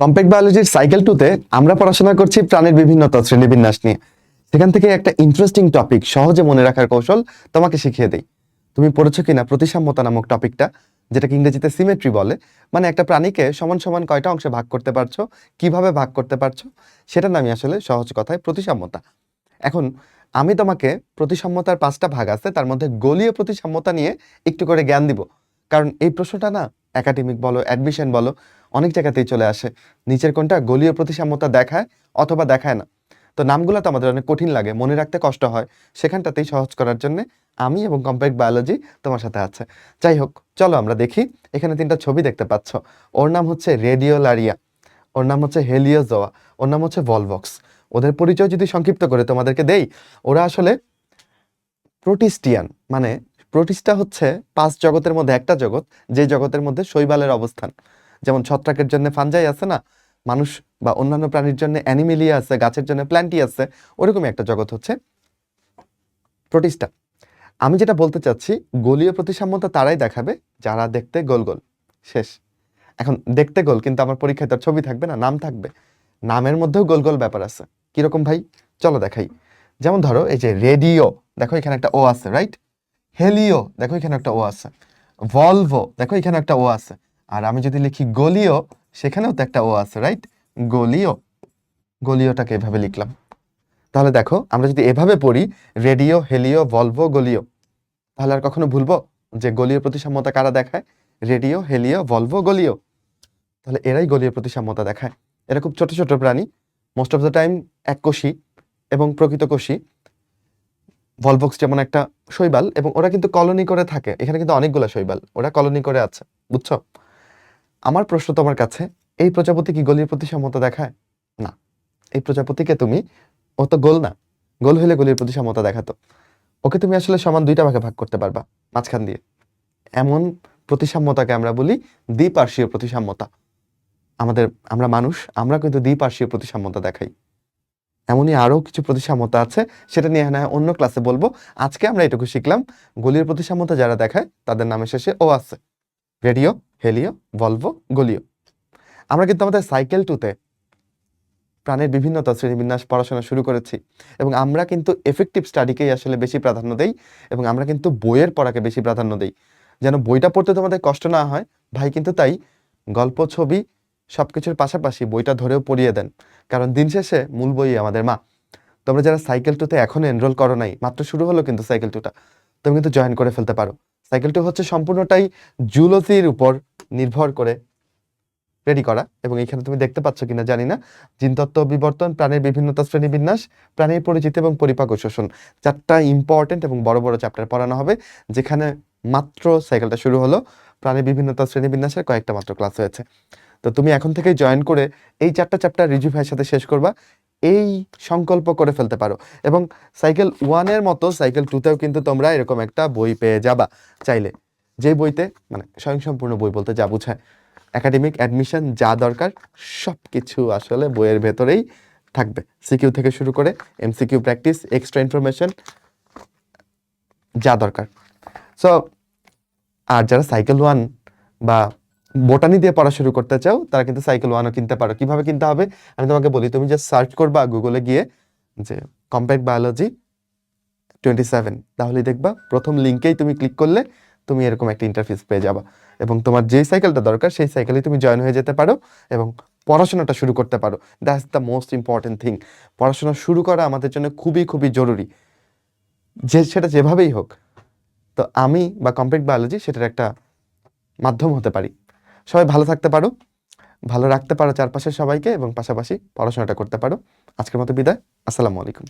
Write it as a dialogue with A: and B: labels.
A: Compact বায়োলজির cycle টুতে আমরা পড়াশোনা করছি প্রাণীর বিভিন্ন শ্রেণীবিন্যাস নিয়ে। সেখান থেকে একটা ইন্টারেস্টিং টপিক সহজে মনে রাখার কৌশল তোমাকে শিখিয়ে দেই। তুমি পড়েছো কিনা প্রতিসাম্যতা নামক টপিকটা যেটাকে ইংরেজিতে সিমেট্রি বলে। মানে একটা প্রাণীকে সমান সমান কয়টা অংশে ভাগ করতে পারছ, কীভাবে ভাগ করতে পারছ, সেটার নামই আসলে সহজ কথায় প্রতিসাম্যতা। এখন, আমি তোমাকে প্রতিসাম্যতার পাঁচটা ভাগ আছে, তার মধ্যে গলীয় প্রতিসাম্যতা নিয়ে একটু করে জ্ঞান দিব। কারণ এই প্রশ্নটা না একাডেমিক বলো অ্যাডমিশন বলো, অনেক জায়গাতেই চলে আসে। নিচের কোনটা গলীয় প্রতিসাম্যতা দেখায় অথবা দেখায় না। তো নামগুলো তো আমাদের অনেক কঠিন লাগে, মনে রাখতে কষ্ট হয়। সেখানটাতেই সহজ করার জন্য আমি এবং কম্প্যাক্ট বায়োলজি তোমার সাথে আছে। যাই হোক, চলো আমরা দেখি। এখানে তিনটা ছবি দেখতে পাচ্ছ। ওর নাম হচ্ছে রেডিওলারিয়া ওর নাম হচ্ছে হেলিওজোয়া ওর নাম হচ্ছে ভলভক্স ওদের পরিচয় যদি সংক্ষিপ্ত করে তোমাদেরকে দেই, ওরা আসলে প্রোটিস্টিয়ান মানে প্রোটিস্টা হচ্ছে পাঁচ জগতের মধ্যে একটা জগৎ, যে জগতের মধ্যে শৈবালের অবস্থান। যেমন ছত্রাকের জন্য ফানজাই আছে না, মানুষ বা অন্যান্য প্রাণীর জন্য অ্যানিমেলিয়া আছে, গাছের জন্য প্ল্যান্টি আছে, ওরকমই একটা জগৎ হচ্ছে প্রোটিস্টা। আমি যেটা বলতে চাচ্ছি, গলীয় প্রতিসাম্যতা তারাই দেখাবে, যারা দেখতে গোল গোল। শেষ। এখন দেখতে গোল, কিন্তু আমার পরীক্ষায় তার ছবি থাকবে না, নাম থাকবে। নামের মধ্যেও গোল গোল ব্যাপার আছে। কীরকম ভাই? চলো দেখাই। যেমন ধরো, এই যে রেডিও, দেখো এখানে একটা ও আছে রাইট হেলিও, দেখো এখানে একটা ও আছে। ভলভো, দেখো এখানে একটা ও আছে। আর আমি যদি লিখি গলিও, সেখানেও তো একটা ও আছে রাইট গলিও। গলিওটাকে এভাবে লিখলাম। তাহলে দেখো, আমরা যদি এভাবে পড়ি, রেডিও, হেলিও, ভলভো, গলিও, তাহলে আর কখনো ভুলবো যে গলীয় প্রতিসাম্যতা কারা দেখায়? রেডিও, হেলিও, ভলভো, গলিও। তাহলে এরাই গলীয় প্রতিসাম্যতা দেখায়। এরা খুব ছোট ছোট প্রাণী। মোস্ট অফ দ্য টাইম এক কোষী এবং প্রকৃত কোষী। ভলভক্স যেমন একটা শৈবাল এবং ওরা কিন্তু কলোনি করে থাকে। এখানে কিন্তু অনেকগুলো শৈবাল। ওরা কলোনি করে আছে, বুঝছ? আমার প্রশ্ন তোমার কাছে, এই প্রজাপতি কি গলির প্রতি সমতা দেখায়? না। এই প্রজাপতিকে তুমি, ও তো গোল না। গোল হইলে গলির প্রতি সমতা দেখাতো। ওকে তুমি আসলে সমান দুইটা ভাগে ভাগ করতে পারবা, মাঝখান দিয়ে। এমন প্রতিসাম্যতাকে আমরা বলি দ্বিপার্শ্বীয় প্রতিসাম্যতা। আমাদের, আমরা মানুষ, আমরা কিন্তু দ্বিপার্শ্বীয় প্রতিসাম্যতা দেখাই। এমনই আরও কিছু প্রতিসাম্যতা আছে, সেটা নিয়ে না অন্য ক্লাসে বলব। আজকে আমরা এটুকু শিখলাম। গলির প্রতিসাম্যতা যারা দেখায়, তাদের নামের শেষে ও আছে। রেডিও, হেলিও, ভলভো, গলিও। আমরা কিন্তু আমাদের সাইকেল টুতে প্রাণের বিভিন্নতা, শ্রেণীবিন্যাস, পড়াশোনা শুরু করেছি এবং আমরা কিন্তু এফেক্টিভ স্টাডিকেই আসলে বেশি প্রাধান্য দেই এবং আমরা কিন্তু বইয়ের পড়াকে বেশি প্রাধান্য দেই। যেন বইটা পড়তে তোমাদের কষ্ট না হয়, ভাই কিন্তু তাই গল্প, ছবি সবকিছুর পাশাপাশি বইটা ধরেও পড়িয়ে দেন। কারণ দিন শেষে মূল বই আমাদের মা। তোমরা যারা সাইকেল টুতে এখনও এনরোল করো নাই, মাত্র শুরু হলো কিন্তু সাইকেল টুটা, তুমি কিন্তু জয়েন করে ফেলতে পারো। সাইকেল টু হচ্ছে সম্পূর্ণটাই জুলজির উপর নির্ভর করে রেডি করা এবং এখানে তুমি দেখতে পাচ্ছ কিনা জানি না। জিনতত্ত্ব বিবর্তন, প্রাণীর বিভিন্নতা শ্রেণীবিন্যাস প্রাণীর পরিচিতি এবং পরিপাক ও শোষণ। চারটা ইম্পর্টেন্ট এবং বড় বড় চ্যাপ্টার পড়ানো হবে, যেখানে মাত্র সাইকেলটা শুরু হলো। প্রাণীর বিভিন্নতা শ্রেণীবিন্যাসের কয়েকটা মাত্র ক্লাস হয়েছে। তো তুমি এখন থেকে জয়েন করে এই চারটা চ্যাপ্টার রিজু ভাইয়ের সাথে শেষ করবা। এই সংকল্প করে ফেলতে পারো এবং সাইকেল ওয়ানের মতো সাইকেল টুতেও কিন্তু তোমরা এরকম একটা বই পেয়ে যাবা চাইলে। যে বইতে মানে স্বয়ংসম্পূর্ণ বই বলতে যা বুঝায়। একাডেমিক অ্যাডমিশন যা দরকার সব কিছু আসলে বইয়ের ভেতরেই থাকবে। সিকিউ থেকে শুরু করে এমসিকিউ প্র্যাকটিস এক্সট্রা ইনফরমেশন যা দরকার। সো আর যারা সাইকেল ওয়ান বা বোটানি দিয়ে পড়া শুরু করতে চাও, তারা কিন্তু সাইকেল ওয়ানও কিনতে পারো। কীভাবে কিনতে হবে? আমি তোমাকে বলি, তুমি যে সার্চ করবা গুগলে গিয়ে যে কম্প্যাক্ট বায়োলজি টোয়েন্টি সেভেন তাহলেই দেখবা প্রথম লিঙ্কেই তুমি ক্লিক করলে তুমি এরকম একটা ইন্টারফেস পেয়ে যাবা। এবং তোমার যেই সাইকেলটা দরকার, সেই সাইকেলেই তুমি জয়েন হয়ে যেতে পারো এবং পড়াশোনাটা শুরু করতে পারো। That's the most important thing পড়াশোনা শুরু করা আমাদের জন্য খুবই খুবই জরুরি। যে সেটা যেভাবেই হোক, তো আমি বা কম্প্যাক্ট বায়োলজি সেটার একটা মাধ্যম হতে পারি। সবাই ভালো থাকতে পারো, ভালো রাখতে পারো চারপাশের সবাইকে এবং পাশাপাশি পড়াশোনাটা করতে পারো। আজকের মতো বিদায়, আসসালামু আলাইকুম।